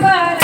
বাবা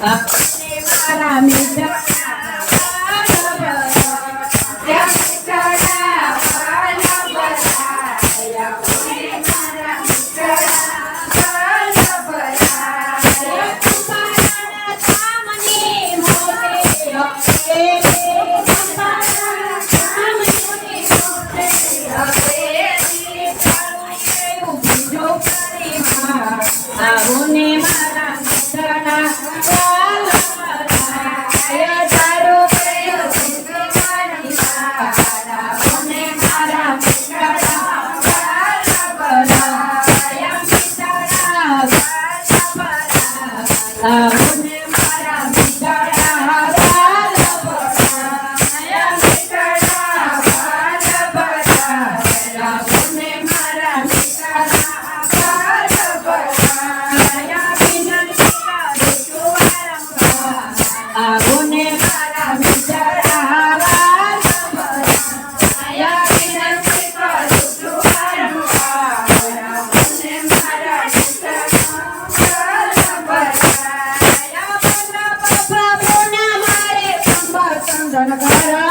ભલા Guanabara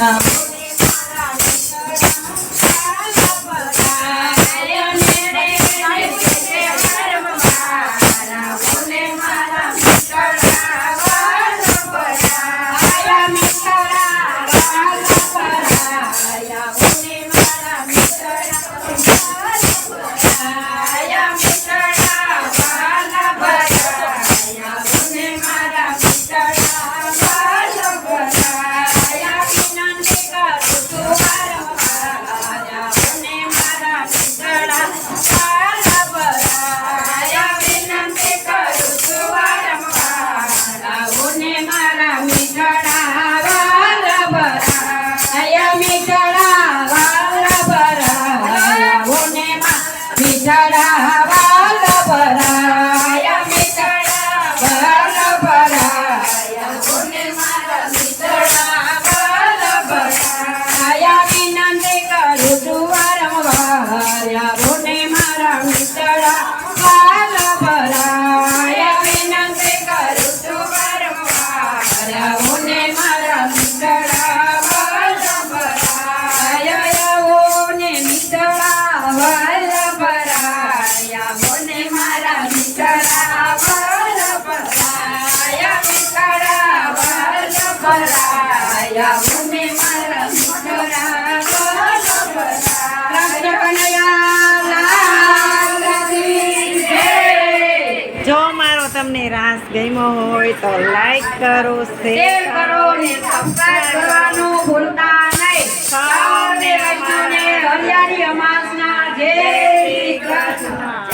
Um, ગમ્યો હોય તો લાઈક કરો શેર કરો ને સબસ્ક્રાઇબ કરવાનું ભૂલતા નહીં. સૌને વૈષ્ણવને હરિયાળી અમાસના જય શ્રી કૃષ્ણ.